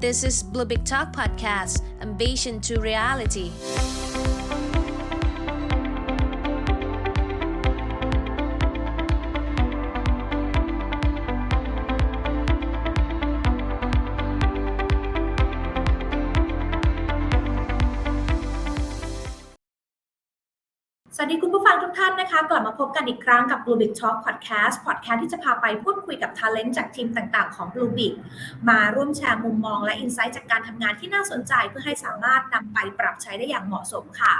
This is Blue Big Talk Podcast, Ambition to Reality. ทุกท่านนะคะ กลับมาพบกันอีกครั้งกับ Blue Big Talk Podcast Podcast ที่จะพาไปพูดคุยกับ Talent จากทีมต่างๆ ของ Blue Big มาร่วมแชร์มุมมองและอินไซต์จากการทำงานที่น่าสนใจเพื่อให้สามารถนำไปปรับใช้ได้อย่างเหมาะสมค่ะ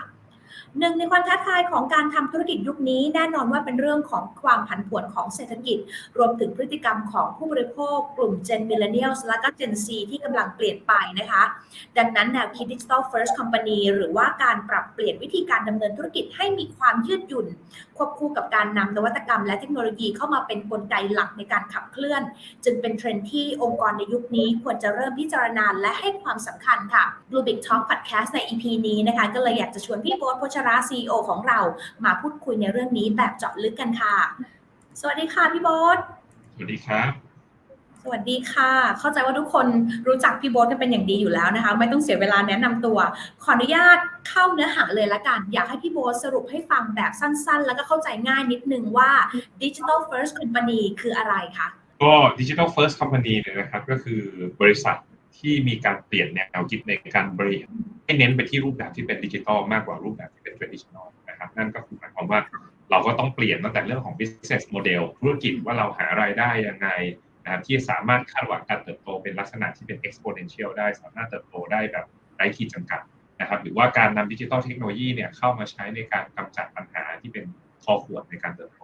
หนึ่งในความท้าทายของการทำธุรกิจยุคนี้แน่นอนว่าเป็นเรื่องของความผันผวนของเศรษฐกิจ รวมถึงพฤติกรรมของผู้บริโภค กลุ่ม Gen Millennials และก็ Gen Z ที่กำลังเปลี่ยนไปนะคะ ดังนั้นแนวคิด Digital First Company หรือว่าการปรับเปลี่ยนวิธีการดำเนินธุรกิจให้มีความยืดหยุ่น ควบคู่กับการนำนวัตกรรม และเทคโนโลยีเข้ามาเป็นกลไกหลักในการขับเคลื่อน จึงเป็นเทรนด์ที่องค์กรในยุคนี้ควรจะเริ่มพิจารณาและให้ความสำคัญค่ะ Blue Big Talk Podcast ใน EP นี้นะคะก็เลยอยากจะชวนพี่โบ๊ทชรา CEO ของเรามาพูดคุยในเรื่องนี้แบบเจาะลึกกันค่ะ สวัสดีค่ะพี่โบ๊ทสวัสดีครับสวัสดีค่ะ เข้าใจว่าทุกคนรู้จักพี่โบ๊ทกันเป็นอย่างดีอยู่แล้วนะคะ ไม่ต้องเสียเวลาแนะนำตัว ขออนุญาตเข้าเนื้อหาเลยละกัน อยากให้พี่โบ๊ทสรุปให้ฟังแบบสั้นๆ แล้วก็เข้าใจง่ายนิดนึงว่า Digital First Company คืออะไรคะ ก็ Digital First Company เนี่ยนะครับ ก็คือบริษัท ที่มีการเปลี่ยนแนวคิดในการบริหารให้เน้นไปที่รูปแบบที่เป็นดิจิทัลมากกว่ารูปแบบที่เป็น traditional นะครับนั่นก็คือหมายความว่าเราก็ต้องเปลี่ยนตั้งแต่เรื่องของ business model ธุรกิจว่าเราหารายได้ยังไงนะครับที่สามารถคาดหวังการเติบโตเป็นลักษณะที่เป็น exponential ได้ สามารถเติบโตได้แบบไร้ขีดจำกัดนะครับหรือว่าการนำดิจิทัลเทคโนโลยีเนี่ยเข้ามาใช้ในการกำจัดปัญหาที่เป็นคอขวดในการเติบโต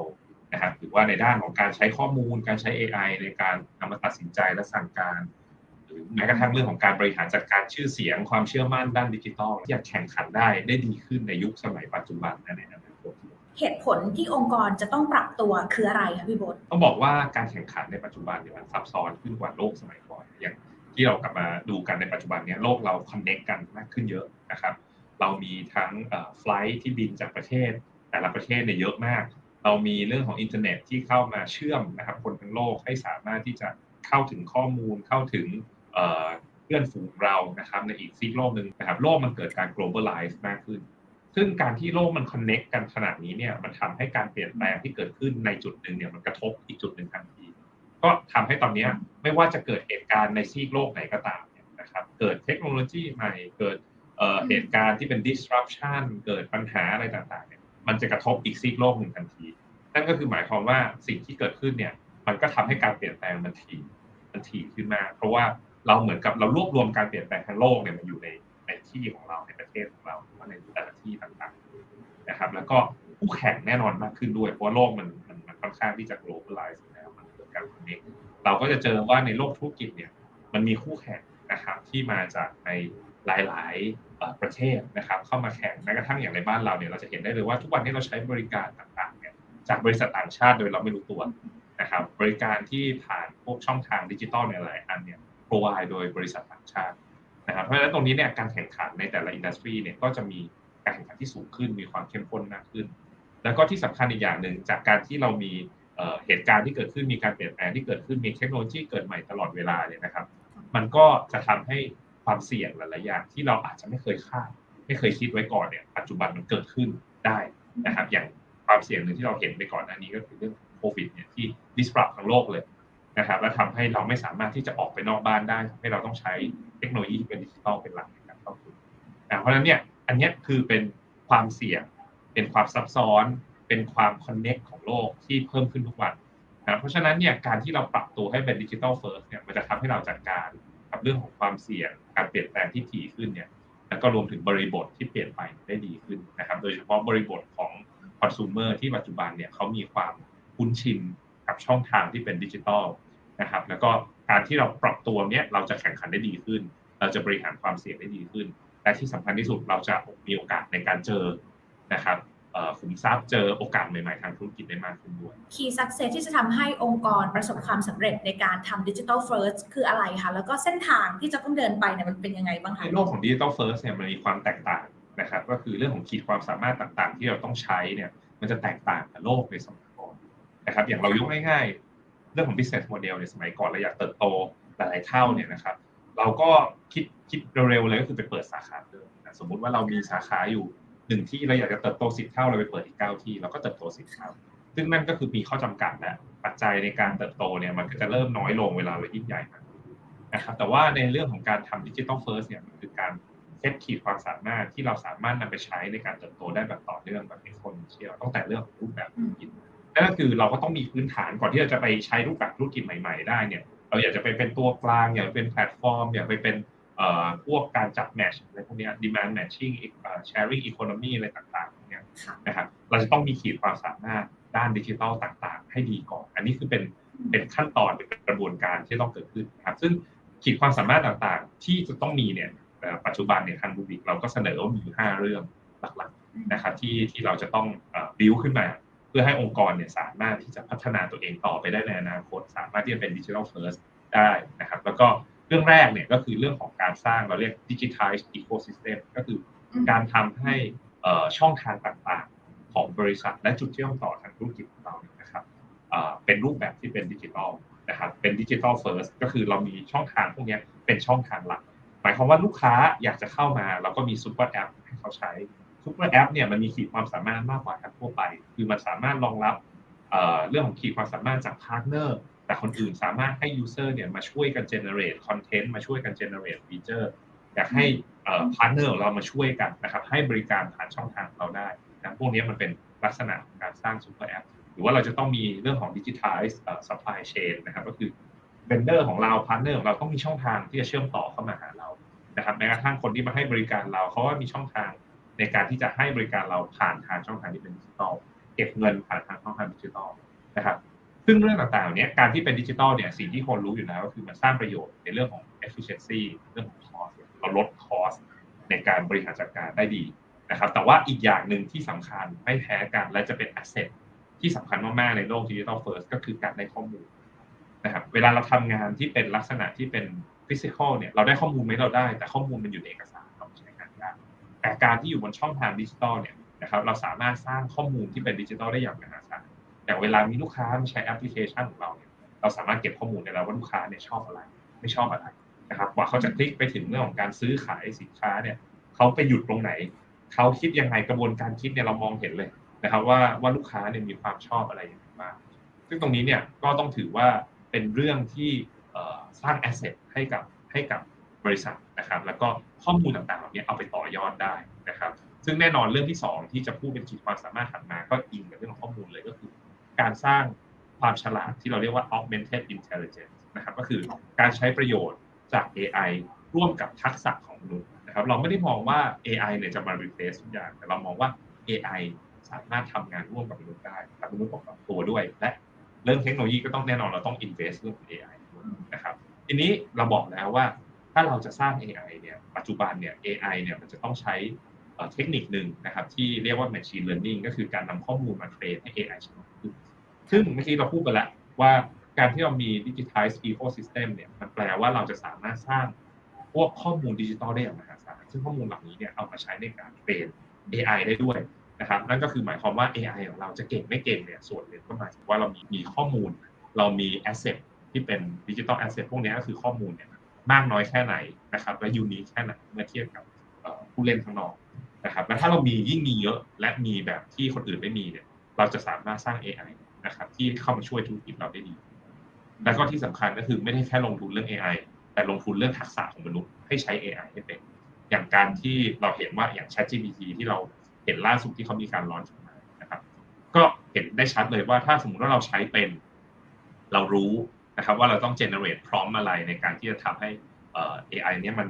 นะครับหรือว่าในด้านของการใช้ข้อมูล การใช้ AI ในการนำมาตัดสินใจและสั่งการ หรือแม้กระทั่งเรื่องของการบริหารจัดการชื่อเสียง ความเชื่อมั่นด้านดิจิทัลที่จะแข่งขันได้ได้ดีขึ้นในยุคสมัยปัจจุบันและในอนาคตเหตุผลที่องค์กรจะต้องปรับตัวคืออะไรคะพี่โบ๊ทต้องบอกว่าการแข่งขันในปัจจุบันเนี่ยมันซับซ้อนขึ้นกว่าโลกสมัยก่อนอย่างที่เรากลับมาดูกันในปัจจุบันเนี่ยโลกเราคอนเน็กกันมากขึ้นเยอะนะครับเรามีทั้งไฟล์ที่บินจากประเทศ แต่ละประเทศเนี่ยเยอะมาก เรามีเรื่องของอินเทอร์เน็ตที่เข้ามาเชื่อมนะครับคนทั้งโลกให้สามารถที่จะเข้าถึงข้อมูลเข้าถึง เพื่อนฝูงเรานะครับในอีกซีกโลกหนึ่งนะครับโลกมันเกิดการ globalize มากขึ้น ซึ่งการที่โลกมัน connect กันขนาดนี้เนี่ยมันทำให้การเปลี่ยนแปลงที่เกิดขึ้นในจุดหนึ่งเนี่ยมันกระทบอีกจุดหนึ่งทันที ก็ทำให้ตอนนี้ไม่ว่าจะเกิดเหตุการณ์ในซีกโลกไหนก็ตามเนี่ยนะครับเกิดเทคโนโลยีใหม่เกิดเหตุการณ์ที่เป็น disruption เกิดปัญหาอะไรต่างๆเนี่ยมันจะกระทบอีกซีกโลกหนึ่งทันที นั่นก็คือหมายความว่าสิ่งที่เกิดขึ้นเนี่ยมันก็ทำให้การเปลี่ยนแปลงมันถี่มันถี่ขึ้นมา เพราะว่า เราเหมือนกับเรารวบรวมการเปลี่ยนแปลงทั้งโลกเนี่ยมันอยู่ในในที่ของเราในประเทศของเราหรือว่าในแต่ละที่ต่างๆนะครับ แล้วก็คู่แข่งแน่นอนมากขึ้นด้วย เพราะโลกมันมันมันค่อนข้างที่จะ globalize แล้วมันเกิดการ connect เราก็จะเจอว่าในโลกธุรกิจเนี่ยมันมีคู่แข่งนะครับที่มาจากในหลาย ๆ ประเทศนะครับ เข้ามาแข่งแม้กระทั่งอย่างในบ้านเราเนี่ยเราจะเห็นได้เลยว่าทุกวันนี้เราใช้บริการต่างๆเนี่ยจากบริษัทต่างชาติโดยเราไม่รู้ตัวนะครับ บริการที่ผ่านพวกช่องทางดิจิตอลในหลายอันเนี่ย provide โดยบริษัทต่างชาตินะครับเพราะฉะนั้นตรงนี้เนี่ยการแข่งขันในแต่ละอินดัสทรีเนี่ยก็จะมีการแข่งขันที่สูงขึ้นมีความเข้มข้นมากขึ้น แล้วก็ที่สำคัญอีกอย่างหนึ่งจากการที่เรามีเหตุการณ์ที่เกิดขึ้นมีการเปลี่ยนแปลงที่เกิดขึ้นมีเทคโนโลยีเกิดใหม่ตลอดเวลาเนี่ยนะครับ มันก็จะทำให้ความเสี่ยงหลายๆอย่างที่เราอาจจะไม่เคยคาดไม่เคยคิดไว้ก่อนเนี่ยปัจจุบันมันเกิดขึ้นได้นะครับ อย่างความเสี่ยงหนึ่งที่เราเห็นไปก่อนหน้านี้ก็คือเรื่องโควิดเนี่ยที่ disrupt ทั้งโลกเลย นะครับและทำให้เราไม่สามารถที่จะออกไปนอกบ้านได้ทำให้เราต้องใช้เทคโนโลยีที่เป็นดิจิทัลเป็นหลักในการเข้าถึงเพราะฉะนั้นเนี่ยอันนี้คือเป็นความเสี่ยง เป็นความซับซ้อน เป็นความคอนเน็กของโลกที่เพิ่มขึ้นทุกวันนะเพราะฉะนั้นเนี่ยการที่เราปรับตัวให้เป็นดิจิทัลเฟิร์สเนี่ยมันจะทำให้เราจัดการกับเรื่องของความเสี่ยง การเปลี่ยนแปลงที่ถี่ขึ้นเนี่ยแล้วก็รวมถึงบริบทที่เปลี่ยนไปได้ดีขึ้นนะครับ โดยเฉพาะบริบทของคอน sumer ที่ปัจจุบันเนี่ยเขามีความคุ้นชินกับช่องทางที่เป็นดิจิทัล นะครับ แล้วก็การที่เราปรับตัวเนี้ยเราจะแข่งขันได้ดีขึ้น เราจะบริหารความเสี่ยงได้ดีขึ้น และที่สำคัญที่สุดเราจะมีโอกาสในการเจอนะครับขุมทรัพย์เจอโอกาสใหม่ๆทางธุรกิจได้มากขึ้นด้วย Key Success ที่จะทำให้องค์กรประสบความสำเร็จในการทำ Digital First คืออะไรคะ แล้วก็เส้นทางที่จะต้องเดินไปเนี่ยมันเป็นยังไงบ้างคะ ในโลกของ Digital First เนี่ยมันมีความแตกต่างนะครับ ก็คือเรื่องของขีดความสามารถต่างๆ ที่เราต้องใช้เนี่ยมันจะแตกต่างกับโลกในสมัยก่อนนะครับ อย่างเรายกง่ายๆ เรื่องของ business model ในสมัยก่อนเราอยากเติบโตหลายๆเท่าเนี่ยนะครับ เราก็คิดคิดเร็วๆเลยก็คือไปเปิดสาขาเพิ่มสมมุติว่าเรามีสาขาอยู่หนึ่งที่เราอยากจะเติบโตสิบเท่าเราไปเปิดอีกเก้าที่เราก็เติบโตสิบเท่าซึ่งนั่นก็คือมีข้อจำกัดและปัจจัยในการเติบโตเนี่ยมันก็จะเริ่มน้อยลงเวลาเรายิ่งใหญ่มากนะครับแต่ว่าในเรื่องของการทำดิจิทัลเฟิร์สเนี่ยมันคือการเซตขีดความสามารถที่เราสามารถนำไปใช้ในการเติบโตได้แบบต่อเนื่องแบบ exponential ตั้งแต่เรื่องรูปแบบธุรกิจ นั่นก็คือเราก็ต้องมีพื้นฐานก่อนที่เราจะไปใช้รูปแบบธุรกิจใหม่ ๆ ได้เนี่ยเราอยากจะไปเป็นตัวกลางอยากเป็นแพลตฟอร์มอยากไปเป็นเอ่อพวกการจับแมชอะไรพวกเนี้ย demand matching เอ่อ sharing economy อะไรต่างๆเนี่ยค่ะนะครับเราจะต้องมีขีดความสามารถด้านดิจิทัลต่างๆ ให้ดีก่อน อันนี้คือเป็นเป็นขั้นตอนเป็นกระบวนการที่ต้องเกิดขึ้นนะครับซึ่งขีดความสามารถต่างๆ ที่จะต้องมีเนี่ยเอ่อปัจจุบันเนี่ยทางบูบิกเราก็เสนอว่ามีอยู่ห้าเรื่องหลักๆนะครับที่ที่เราจะต้องบิวขึ้นมาเพื่อให้องค์กรเนี่ยสามารถที่จะพัฒนาตัวเองต่อไปได้ในอนาคต สามารถที่จะเป็นดิจิทัลเฟิร์สได้นะครับ แล้วก็เรื่องแรกเนี่ยก็คือเรื่องของการสร้างเราเรียก digitized ecosystem ก็คือการทำให้เอ่อช่องทางต่างๆ ของบริษัทและจุดเชื่อมต่อทางธุรกิจของเราเนี่ยนะครับเอ่อเป็นรูปแบบที่เป็นดิจิทัลนะครับเป็นดิจิทัลเฟิร์สก็คือเรามีช่องทางพวกเนี้ยเป็นช่องทางหลัก หมายความว่าลูกค้าอยากจะเข้ามา เราก็มีซูเปอร์แอปให้เขาใช้ ซูเปอร์แอปเนี่ยมันมีขีดความสามารถมากกว่าแอปทั่วไป คือมันสามารถรองรับเรื่องของขีดความสามารถจากพาร์ทเนอร์แต่คนอื่นสามารถให้ user เนี่ยมาช่วยกัน generate content มาช่วยกัน generate feature อยากให้พาร์ทเนอร์ของเรามาช่วยกันนะครับให้บริการผ่านช่องทางเราได้นะพวกนี้มันเป็นลักษณะของการสร้างซูเปอร์แอปหรือว่าเราจะต้องมีเรื่องของ digitize เอ่อ supply chain นะครับก็คือ vendor ของเราพาร์ทเนอร์ของเราต้องมีช่องทางที่จะเชื่อมต่อเข้ามาหาเรานะครับแม้กระทั่งคนที่มาให้บริการเราเขาก็มีช่องทาง ในการที่จะให้บริการเราผ่านทางช่องทางที่เป็นดิจิทัลเก็บเงินผ่านทางช่องทางดิจิทัลนะครับซึ่งเรื่องต่างๆเนี้ยการที่เป็นดิจิทัลเนี่ยสิ่งที่คนรู้อยู่แล้วก็คือมันสร้างประโยชน์ในเรื่องของ efficiency เรื่องของ cost เราลด cost ในการบริหารจัดการได้ดีนะครับแต่ว่าอีกอย่างหนึ่งที่สำคัญไม่แพ้กันและจะเป็น asset ที่สำคัญมากๆในโลกดิจิทัลเฟิร์สก็คือการได้ข้อมูลนะครับเวลาเราทำงานที่เป็นลักษณะที่เป็นฟิสิกอลเนี่ยเราได้ข้อมูลไหมเราได้ แต่ข้อมูลมันอยู่ในเอกสารเราใช้งานยาก แต่การที่อยู่บนช่องทางดิจิทัลเนี่ยนะครับเราสามารถสร้างข้อมูลที่เป็นดิจิทัลได้อย่างมหาศาลอย่างเวลามีลูกค้ามาใช้แอปพลิเคชันของเราเนี่ยเราสามารถเก็บข้อมูลได้แล้วว่าลูกค้าเนี่ยชอบอะไร ไม่ชอบอะไรนะครับกว่าเขาจะคลิกไปถึงเรื่องของการซื้อขายสินค้าเนี่ยเขาไปหยุดตรงไหนเขาคิดยังไงกระบวนการคิดเนี่ยเรามองเห็นเลยนะครับว่าว่าลูกค้าเนี่ยมีความชอบอะไรอย่างไรบ้างซึ่งตรงนี้เนี่ยก็ต้องถือว่าเป็นเรื่องที่สร้างแอสเซทให้กับให้กับ บริษัทนะครับ แล้วก็ข้อมูลต่างๆเหล่านี้เอาไปต่อยอดได้นะครับ ซึ่งแน่นอนเรื่องที่สองที่จะพูดเป็นขีดความสามารถถัดมาก็อิงกับเรื่องของข้อมูลเลยก็คือ การสร้างความฉลาดที่เราเรียกว่า augmented intelligence นะครับก็คือการใช้ประโยชน์จาก AI ร่วมกับทักษะของมนุษย์นะครับเราไม่ได้มองว่า AI เนี่ยจะมา replace ทุกอย่าง แต่เรามองว่า AI สามารถทำงานร่วมกับมนุษย์ได้ทำมนุษย์ต้องปรับตัวด้วย และเรื่องเทคโนโลยีก็ต้องแน่นอนเราต้อง invest เรื่องของ AI ด้วยนะครับทีนี้เราบอกแล้วว่า ถ้าเราจะสร้าง AI เนี่ยปัจจุบันเนี่ย AI เนี่ยมันจะต้องใช้เทคนิคหนึ่งนะครับที่เรียกว่า machine learning ก็คือการนำข้อมูลมาเทรนให้ AI ฉลาดขึ้นซึ่งเมื่อกี้เราพูดไปแล้วว่าการที่เรามี digitized ecosystem เนี่ยมันแปลว่าเราจะสามารถสร้างพวกข้อมูลดิจิตอลได้อย่างมหาศาลซึ่งข้อมูลเหล่านี้เนี่ยเอามาใช้ในการเทรน AI ได้ด้วยนะครับนั่นก็คือหมายความว่า AI ของเราจะเก่งไม่เก่งเนี่ยส่วนหนึ่งก็หมายถึงว่าเรามีมีข้อมูล เรามี asset ที่เป็นดิจิตอล asset พวกนี้ก็คือข้อมูลเนี่ย มากน้อยแค่ไหนนะครับ และยูนิคแค่ไหนเมื่อเทียบกับผู้เล่นข้างนอกนะครับและถ้าเรามียิ่งมีเยอะและมีแบบที่คนอื่นไม่มีเนี่ย เราจะสามารถสร้าง AI นะครับ ที่เข้ามาช่วยธุรกิจเราได้ดี แล้วก็ที่สำคัญก็คือไม่ได้แค่ลงทุนเรื่อง AI แต่ลงทุนเรื่องทักษะของมนุษย์ให้ใช้ AI ให้เป็น อย่างการที่เราเห็นว่าอย่าง ChatGPT ที่เราเห็นล่าสุดที่เขามีการร้อนขึ้นมานะครับ ก็เห็นได้ชัดเลยว่าถ้าสมมติว่าเราใช้เป็น เรารู้ นะครับว่าเราต้อง generate พร้อมอะไรในการที่จะทำให้เอ่อ AI เนี้ยมัน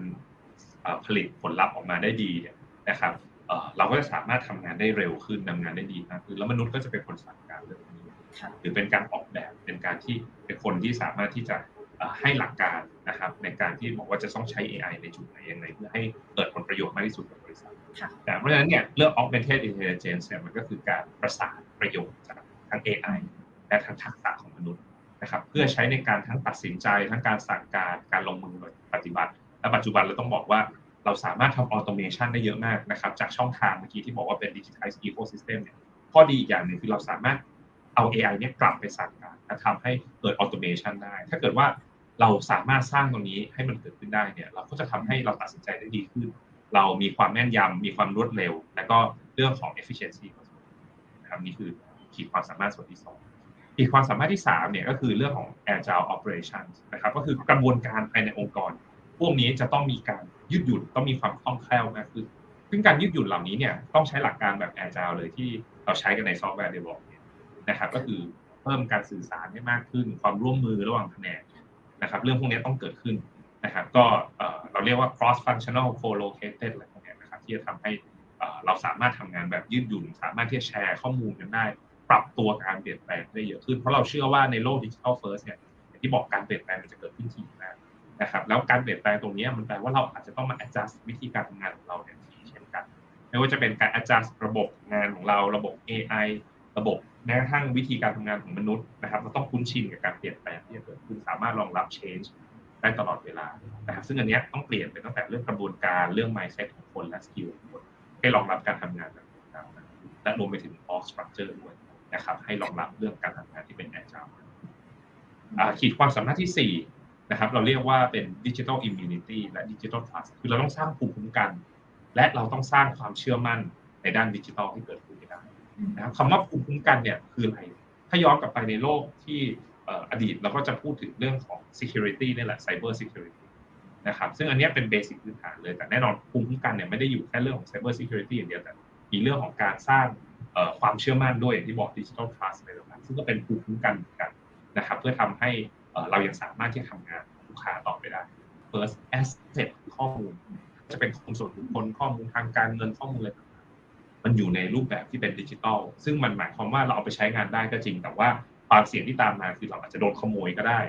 เอ่อผลิตผลลัพธ์ออกมาได้ดีเนี่ยนะครับเอ่อเราก็จะสามารถทำงานได้เร็วขึ้นทำงานได้ดีมากขึ้นแล้วมนุษย์ก็จะเป็นคนสั่งการเรื่องนี้ค่ะหรือเป็นการออกแบบเป็นการที่เป็นคนที่สามารถที่จะเอ่อให้หลักการนะครับในการที่บอกว่าจะต้องใช้ AI ในจุดไหนยังไงเพื่อให้เกิดผลประโยชน์มากที่สุดกับบริษัทค่ะแต่เพราะฉะนั้นเนี่ยเรื่อง augmented intelligence เนี่ยมันก็คือการประสานประโยชน์จากทั้ง AI และทั้งทักษะของมนุษย์ นะครับเพื่อใช้ในการทั้งตัดสินใจทั้งการสั่งการการลงมือปฏิบัติ และปัจจุบันเราต้องบอกว่าเราสามารถทำ automation ได้เยอะมากนะครับ จากช่องทางเมื่อกี้ที่บอกว่าเป็น digitized ecosystem เนี่ยข้อดีอีกอย่างหนึ่งคือเราสามารถเอา AI เนี่ยกลับไปสั่งการและทำให้เกิด automation ได้ ถ้าเกิดว่าเราสามารถสร้างตรงนี้ให้มันเกิดขึ้นได้เนี่ย เราก็จะทำให้เราตัดสินใจได้ดีขึ้น เรามีความแม่นยำมีความรวดเร็ว และก็เรื่องของ efficiency นะครับนี่คือขีดความสามารถส่วนที่สอง ขีดความสามารถที่สามเนี่ยก็คือเรื่องของ agile operations นะครับ ก็คือกระบวนการภายในองค์กร พวกนี้จะต้องมีการยืดหยุ่นต้องมีความคล่องแคล่วมากขึ้นซึ่งการยืดหยุ่นเหล่านี้เนี่ยต้องใช้หลักการแบบ agile เลยที่เราใช้กันในซอฟต์แวร์ development นะครับ ก็คือเพิ่มการสื่อสารให้มากขึ้น ความร่วมมือระหว่างแผนกนะครับ เรื่องพวกนี้ต้องเกิดขึ้นนะครับ ก็เราเรียกว่า cross functional co-located อะไรพวกนี้นะครับที่จะทำให้เราสามารถทำงานแบบยืดหยุ่น สามารถที่จะแชร์ข้อมูลกันได้ ปรับตัวการเปลี่ยนแปลงได้เยอะขึ้น เพราะเราเชื่อว่าในโลกดิจิทัลเฟิร์สเนี่ยอย่างที่บอกการเปลี่ยนแปลงมันจะเกิดขึ้นทีนะนะครับแล้วการเปลี่ยนแปลงตรงนี้มันแปลว่าเราอาจจะต้องมา adjust วิธีการทำงานของเราเนี่ยทีเช่นกันไม่ว่าจะเป็นการ adjust ระบบงานของเราระบบ AI ระบบแม้กระทั่งวิธีการทำงานของมนุษย์นะครับเราต้องคุ้นชินกับการเปลี่ยนแปลงที่จะเกิดขึ้นสามารถรองรับ change ได้ตลอดเวลานะครับซึ่งอันนี้ต้องเปลี่ยนไปตั้งแต่เรื่องกระบวนการเรื่อง mindset ของคนและ skill ของคนให้รองรับการทำงานแบบและรวมไปถึง org structure ด้วย นะครับ ให้รองรับเรื่องการทำงานที่เป็น agile ขีดความสามารถที่4นะครับ เราเรียกว่าเป็น digital immunity และ digital trust คือเราต้องสร้างภูมิคุ้มกัน และเราต้องสร้างความเชื่อมั่นในด้านดิจิทัลให้เกิดขึ้นได้นะครับคำว่าภูมิคุ้มกันเนี่ยคืออะไร ถ้าย้อนกลับไปในโลกที่อดีตเราก็จะพูดถึงเรื่องของ security นี่แหละ cyber security นะครับ ซึ่งอันนี้เป็นเบสิกพื้นฐานเลย แต่แน่นอนภูมิคุ้มกันเนี่ยไม่ได้อยู่แค่เรื่องของ cyber security อย่างเดียวแต่มีเรื่องของการสร้าง ความเชื่อมั่นด้วยอย่างที่บอก digital trust อะไรต่างๆซึ่งก็เป็นภูมิคุ้มกันเหมือนกันนะครับ เพื่อทำให้เรายังสามารถที่จะทำงานลูกค้าต่อไปได้ first asset ข้อมูล จะเป็นข้อมูลส่วนบุคคลข้อมูลทางการเงินข้อมูลอะไรต่างๆมันอยู่ในรูปแบบที่เป็นดิจิทัลซึ่งมันหมายความว่าเราเอาไปใช้งานได้ก็จริง แต่ว่าความเสี่ยงที่ตามมาคือเราอาจจะโดนขโมยก็ได้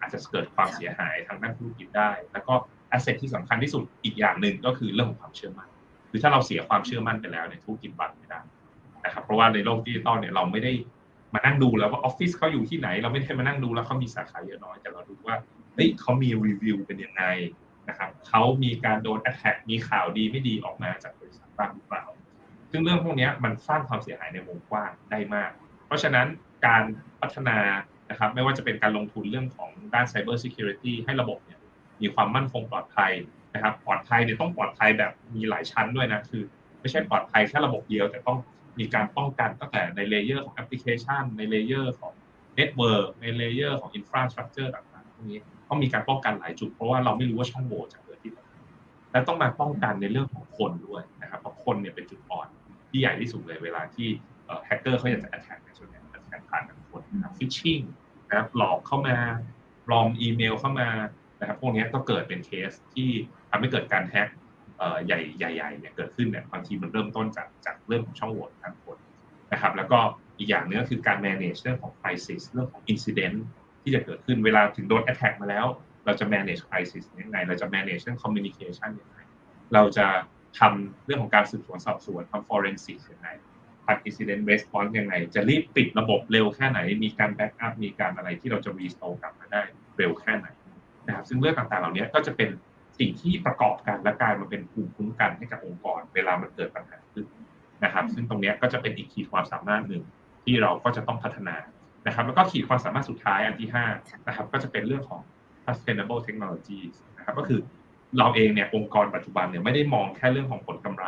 อาจจะเกิดความเสียหายทางด้านธุรกิจได้ แล้วก็แอสเซทที่สำคัญที่สุดอีกอย่างหนึ่งก็คือเรื่องของความเชื่อมั่นคือถ้าเราเสียความเชื่อมั่นไปแล้วเนี่ยธุรกิจบันไม่ได้ นะครับเพราะว่าในโลกดิจิตอลเนี่ยเราไม่ได้มานั่งดูแล้วว่าออฟฟิศเขาอยู่ที่ไหน เราไม่ได้มานั่งดูแล้วเขามีสาขาเยอะน้อยแต่เราดูว่าเฮ้ยเขามีรีวิวเป็นยังไงนะครับเขามีการโดนแอ t แท็กมีข่าวดีไม่ดีออกมาจากบริษัทบ้างหรือเปล่า ซึ่งเรื่องพวกนี้มันสร้างความเสียหายในวงกว้างได้มาก เพราะฉะนั้นการพัฒนานะครับไม่ว่าจะเป็นการลงทุนเรื่องของด้าน Cyber Security ให้ระบบเนี่ยมีความมั่นคงปลอดภัยนะครับ ปลอดภัยเนี่ยต้องปลอดภัยแบบมีหลายชั้นด้วยนะคือ ไม่ใช่ปลอดภัยแค่ระบบเดียวแต่ต้อง มีการป้องกันตั้งแต่ในเลเยอร์ของแอปพลิเคชัน ในเลเยอร์ของเน็ตเวิร์กในเลเยอร์ของอินฟราสตรักเจอร์ต่างๆพวกนี้ต้องมีการป้องกันหลายจุด เพราะว่าเราไม่รู้ว่าช่องโหว่จะเกิดที่ไหนและต้องมาป้องกันในเรื่องของคนด้วยนะครับเพราะคนเนี่ยเป็นจุดอ่อนที่ใหญ่ที่สุดเลยเวลาที่แฮกเกอร์เขาอยากจะ attack ในส่วนใหญ่ attack ผ่านทางคนนะครับ phishing นะครับหลอกเข้ามาปลอมอีเมลเข้ามานะครับพวกนี้ก็เกิดเป็นเคสที่ทำให้เกิดการแฮก ใหญ่ใหญ่ๆเนี่ยเกิดขึ้นเนี่ยบางทีมันเริ่มต้นจากจากเรื่องของช่องโหว่ทางคนนะครับ แล้วก็อีกอย่างนึงก็คือการ manage เรื่องของ crisis เรื่องของ incident ที่จะเกิดขึ้นเวลาถึงโดน attack มาแล้ว เราจะ manage crisis ยังไง เราจะ manage เรื่อง communication ยังไงเราจะทำเรื่องของการสืบสวนสอบสวนทำ forensic ยังไงทำ incident response ยังไง จะรีบปิดระบบเร็วแค่ไหน มีการ backup มีการอะไรที่เราจะ restore กลับมาได้เร็วแค่ไหนนะครับซึ่งเรื่องต่างๆเหล่านี้ก็จะเป็น สิ่งที่ประกอบกันและกลายมาเป็นภูมิคุ้มกันให้กับองค์กร เวลามันเกิดปัญหาขึ้นนะครับ ซึ่งตรงนี้ก็จะเป็นอีกขีดความสามารถหนึ่งที่เราก็จะต้องพัฒนานะครับ แล้วก็ขีดความสามารถสุดท้ายอันที่5นะครับ ก็จะเป็นเรื่องของ sustainable technologies นะครับ ก็คือเราเองเนี่ยองค์กรปัจจุบันเนี่ยไม่ได้มองแค่เรื่องของผลกำไร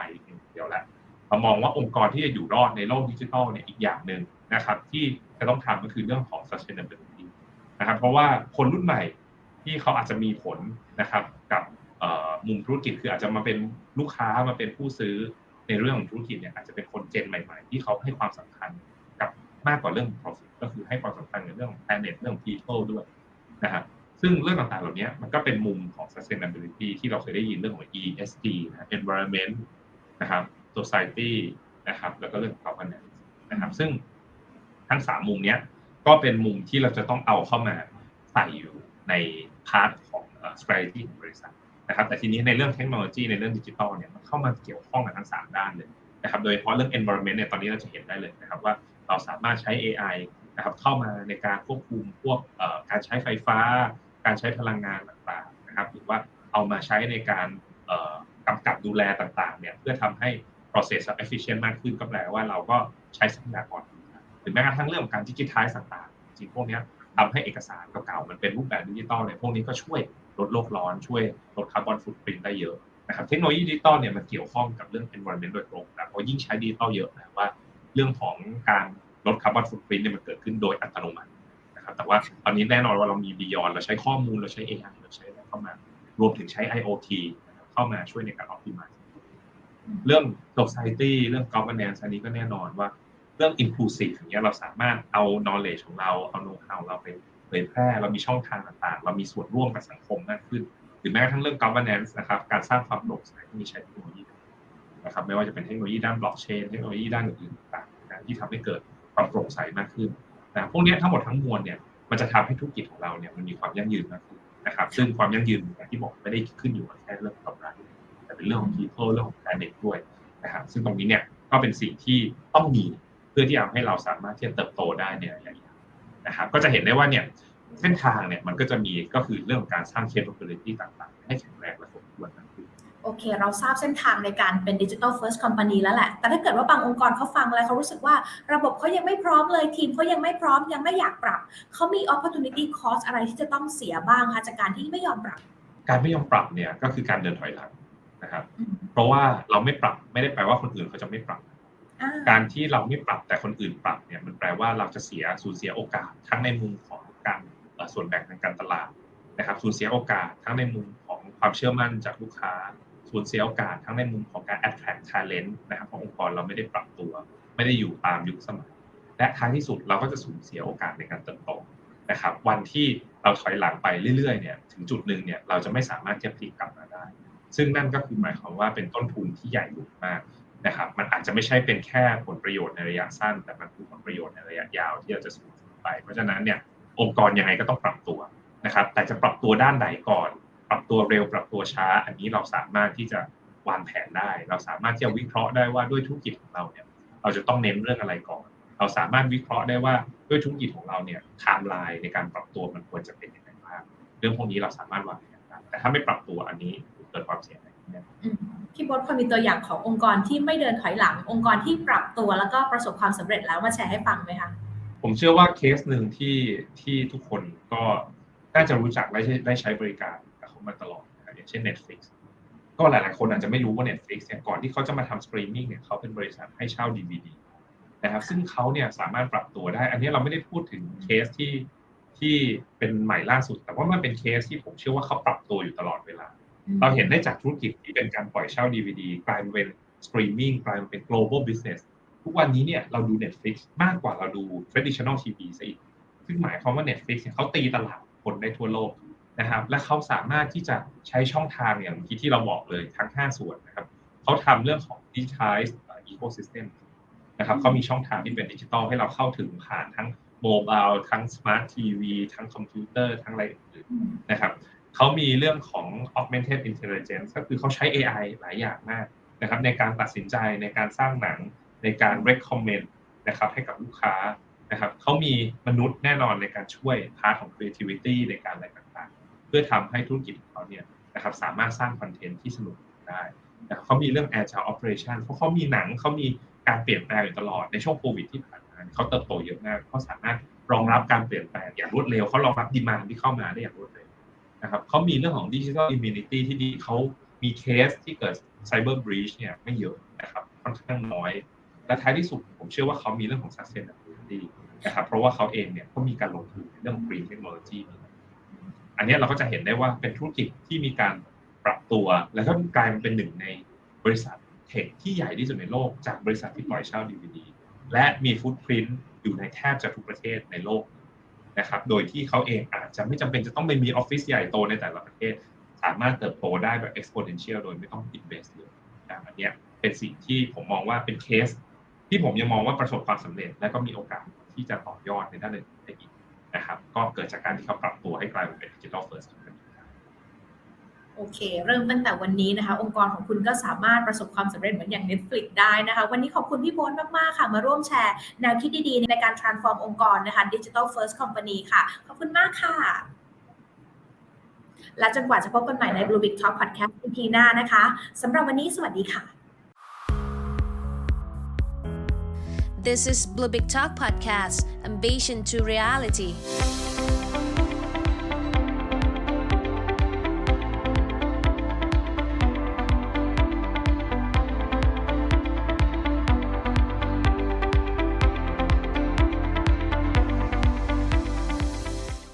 เดียวแล้วเรามองว่าองค์กรที่จะอยู่รอดในโลกดิจิทัลเนี่ยอีกอย่างหนึ่งนะครับ ที่จะต้องทำก็คือเรื่องของ sustainability นะครับ เพราะว่าคนรุ่นใหม่ที่เขาอาจจะมีผลนะครับกับ มุมธุรกิจคืออาจจะมาเป็นลูกค้ามาเป็นผู้ซื้อในเรื่องของธุรกิจเนี่ยอาจจะเป็นคนเจนใหม่ๆ ที่เขาให้ความสำคัญกับมากกว่าเรื่อง profit ก็คือให้ความสำคัญในเรื่องของ planet เรื่องของ people ด้วยนะครับซึ่งเรื่องต่างๆ เหล่านี้มันก็เป็นมุมของ sustainability ที่เราเคยได้ยินเรื่องของ ESG นะ environment นะครับ society นะครับ แล้วก็เรื่องของ governance นะครับ ซึ่งทั้งสามมุมนี้ก็เป็นมุมที่เราจะต้องเอาเข้ามาใส่อยู่ในพาร์ทของ strategy ของบริษัท นะครับแต่ทีนี้ในเรื่องเทคโนโลยีในเรื่องดิจิทัลเนี่ยมันเข้ามาเกี่ยวข้องกับทั้งสามด้านเลยนะครับโดยเฉพาะเรื่อง environment เนี่ยตอนนี้เราจะเห็นได้เลยนะครับว่าเราสามารถใช้ AI นะครับเข้ามาในการควบคุมพวกการใช้ไฟฟ้า การใช้พลังงานต่างๆนะครับหรือว่าเอามาใช้ในการกำกับดูแลต่างๆเนี่ยเพื่อทำให้ process efficient มากขึ้นก็แปลว่าเราก็ใช้ทรัพยากรหรือแม้กระทั่งเรื่องของการดิจิทัลต่างๆจริงพวกนี้ทำให้เอกสารเก่าๆมันเป็นรูปแบบดิจิตอลเนี่ยพวกนี้ก็ช่วย ลดโลกร้อนช่วยลดคาร์บอนฟุตปรินได้เยอะนะครับเทคโนโลยีดิจิตอลเนี่ยมันเกี่ยวข้องกับเรื่อง environment โดยตรงนะเพราะยิ่งใช้ดิจิตอลเยอะนะว่า เรื่องของการลดคาร์บอนฟุตปรินเนี่ยมันเกิดขึ้นโดยอัตโนมัตินะครับแต่ว่าตอนนี้แน่นอนว่าเรามี Beyond เราใช้ข้อมูลเราใช้ AI เราใช้อะไรเข้ามารวมถึงใช้ IoT เข้ามาช่วยในการ optimize เรื่อง society เรื่อง governance อันนี้ก็แน่นอนว่าเรื่อง inclusive อย่างเงี้ยเราสามารถเอา knowledge ของเราเอา know how เราไป เผยแพร่เรามีช่องทางต่างๆ เรามีส่วนร่วมกับสังคมมากขึ้น หรือแม้กระทั่งเรื่อง governance นะครับการสร้างความโปร่งใสที่มีใช้เทคโนโลยีนะครับไม่ว่าจะเป็นเทคโนโลยีด้าน blockchain เทคโนโลยีด้านอื่นๆต่างๆที่ทำให้เกิดความโปร่งใสมากขึ้นนะพวกนี้ทั้งหมดทั้งมวลเนี่ยมันจะทำให้ธุรกิจของเราเนี่ยมันมีความยั่งยืนมากขึ้นนะครับ ซึ่งความยั่งยืนอย่างที่บอกไม่ได้ขึ้นอยู่กับแค่เรื่องกำไรแต่เป็นเรื่องของ people เรื่องของ planet ด้วยนะครับซึ่งตรงนี้เนี่ยก็เป็นสิ่งที่ต้องมีเพื่อที่จะทำให้เราสามารถที่จะเติบโตได้ในระยะยาว นะครับก็จะเห็นได้ว่าเนี่ยเส้นทางเนี่ยมันก็จะมีก็คือเรื่องของการสร้าง capability ต่างๆ ให้แข็งแรงและครบถ้วนมากขึ้นโอเค เราทราบเส้นทางในการเป็นดิจิทัลเฟิร์สคอมพานีแล้วแหละ แต่ถ้าเกิดว่าบางองค์กรเขาฟังแล้วเขารู้สึกว่าระบบเขายังไม่พร้อมเลยทีมเขายังไม่พร้อมยังไม่อยากปรับ เขามี opportunity cost อะไรที่จะต้องเสียบ้างคะจากการที่ไม่ยอมปรับ การไม่ยอมปรับเนี่ยก็คือการเดินถอยหลังนะครับอืมเพราะว่าเราไม่ปรับไม่ได้แปลว่าคนอื่นเขาจะไม่ปรับอ่า การที่เราไม่ปรับแต่คนอื่นปรับเนี่ยมันแปลว่าเราจะเสียสูญเสียโอกาสทั้งในมุมของการส่วนแบ่งทางการตลาดนะครับสูญเสียโอกาสทั้งในมุมของความเชื่อมั่นจากลูกค้าสูญเสียโอกาสทั้งในมุมของการ attract talent นะครับเพราะองค์กรเราไม่ได้ปรับตัว ไม่ได้อยู่ตามยุคสมัย และท้ายที่สุดเราก็จะสูญเสียโอกาสในการเติบโตนะครับ วันที่เราถอยหลังไปเรื่อยๆเนี่ยถึงจุดหนึ่งเนี่ยเราจะไม่สามารถจะพลิกกลับมาได้ ซึ่งนั่นก็คือหมายความว่าเป็นต้นทุนที่ใหญ่หลวงมาก นะครับมันอาจจะไม่ใช่เป็นแค่ผลประโยชน์ในระยะสั้น แต่มันคือผลประโยชน์ในระยะยาวที่เราจะสูญเสียไป เพราะฉะนั้นเนี่ยองค์กรยังไงก็ต้องปรับตัวนะครับ แต่จะปรับตัวด้านไหนก่อน ปรับตัวเร็วปรับตัวช้า อันนี้เราสามารถที่จะวางแผนได้ เราสามารถที่จะวิเคราะห์ได้ว่าด้วยธุรกิจของเราเนี่ยเราจะต้องเน้นเรื่องอะไรก่อน เราสามารถวิเคราะห์ได้ว่าด้วยธุรกิจของเราเนี่ยไทม์ไลน์ในการปรับตัวมันควรจะเป็นยังไงบ้างเรื่องพวกนี้เราสามารถวางแผนได้แต่ถ้าไม่ปรับตัวอันนี้เกิดความเสียหายแน่อืม พี่บดพอมีตัวอย่างขององค์กรที่ไม่เดินถอยหลัง องค์กรที่ปรับตัวแล้วก็ประสบความสำเร็จแล้วมาแชร์ให้ฟังไหมคะผมเชื่อว่าเคสหนึ่งที่ที่ทุกคนก็น่าจะรู้จักและได้ใช้บริการกับเขามาตลอดนะครับอย่างเช่น Netflix ก็หลาย ๆ คนอาจจะไม่รู้ว่า Netflix เนี่ยก่อนที่เขาจะมาทำสตรีมมิ่งเนี่ยเขาเป็นบริษัทให้เช่า DVD นะครับซึ่งเขาเนี่ยสามารถปรับตัวได้ อันนี้เราไม่ได้พูดถึงเคสที่ที่เป็นใหม่ล่าสุด แต่ว่ามันเป็นเคสที่ผมเชื่อว่าเขาปรับตัวอยู่ตลอดเวลา เราเห็นได้จากธุรกิจที่เป็นการปล่อยเช่า DVD กลายมาเป็นสตรีมมิ่งกลายมาเป็น global business ทุกวันนี้เนี่ยเราดู Netflix มากกว่าเราดู traditional TV ซะอีก ซึ่งหมายความว่า Netflix เนี่ยเขาตีตลาดคนได้ทั่วโลกนะครับ และเขาสามารถที่จะใช้ช่องทางอย่างที่ที่เราบอกเลยทั้ง 5 ส่วนนะครับเขาทำเรื่องของ digitized ecosystem นะครับเขามีช่องทางที่เป็นดิจิทัลให้เราเข้าถึงผ่านทั้งโมบายทั้งสมาร์ททีวีทั้งคอมพิวเตอร์ทั้งอะไรอื่นอืมนะครับ เขามีเรื่องของ augmented intelligence ก็คือเขาใช้ AI หลายอย่างมากนะครับในการตัดสินใจในการสร้างหนังในการ recommend นะครับให้กับลูกค้านะครับเขามีมนุษย์แน่นอนในการช่วยพาร์ทของ creativity ในการอะไรต่างๆ เพื่อทำให้ธุรกิจของเขาเนี่ยนะครับสามารถสร้างคอนเทนต์ที่สนุกได้นะเขามีเรื่อง agile operation เพราะเขามีหนังเขามีการเปลี่ยนแปลงอยู่ตลอดในช่วงโควิดที่ผ่านมาเขาเติบโตเยอะมากเขาสามารถรองรับการเปลี่ยนแปลงอย่างรวดเร็วเขารองรับดีมานที่เข้ามาได้อย่างรวดเร็ว นะครับเขามีเรื่องของดิจิทัลอิม u นิตี้ที่ดีเขามีเคสที่เกิดไซเบอร์บรีชเนี่ยไม่เยอะนะครับค่อนข้างน้อย และท้ายที่สุดผมเชื่อว่าเขามีเรื่องของ sustainability นะครับเพราะว่าเขาเองเนี่ยก็มีการลงทุนในเรื่องของ green technology อันนี้เราก็จะเห็นได้ว่าเป็นธุรกิจที่มีการปรับตัว แล้วก็กลายมาเป็นหนึ่งในบริษัทเทคที่ใหญ่ที่สุดในโลกจากบริษัทที่ปล่อยเช่า DVD และมีฟุตพิ้นอยู่ในแทบจะทุกประเทศในโลก นะครับโดยที่เขาเองอาจจะไม่จำเป็นจะต้องไปมีออฟฟิศใหญ่โตในแต่ละประเทศ สามารถเติบโตได้แบบ exponential โดยไม่ต้อง invest เลยนะอันนี้เป็นสิ่งที่ผมมองว่าเป็นเคส ที่ผมยังมองว่าประสบความสำเร็จ และก็มีโอกาสที่จะต่อยอดในด้านอื่นได้อีกนะครับก็เกิดจากการที่เขาปรับตัวให้กลายเป็น digital first company โอเค เริ่มตั้งแต่วันนี้นะคะ องค์กรของคุณก็สามารถประสบความสำเร็จเหมือนอย่าง Netflix ได้นะคะ วันนี้ขอบคุณพี่โบนมากๆค่ะ มาร่วมแชร์แนวคิดดีๆ ในการ transform องค์กรนะคะ Digital First Company ค่ะ ขอบคุณมากค่ะ และจนกว่าจะพบกันใหม่ใน Blue Big Talk Podcast EP หน้านะคะสำหรับวันนี้สวัสดีค่ะ This is Blue Big Talk Podcast, Ambition to Reality.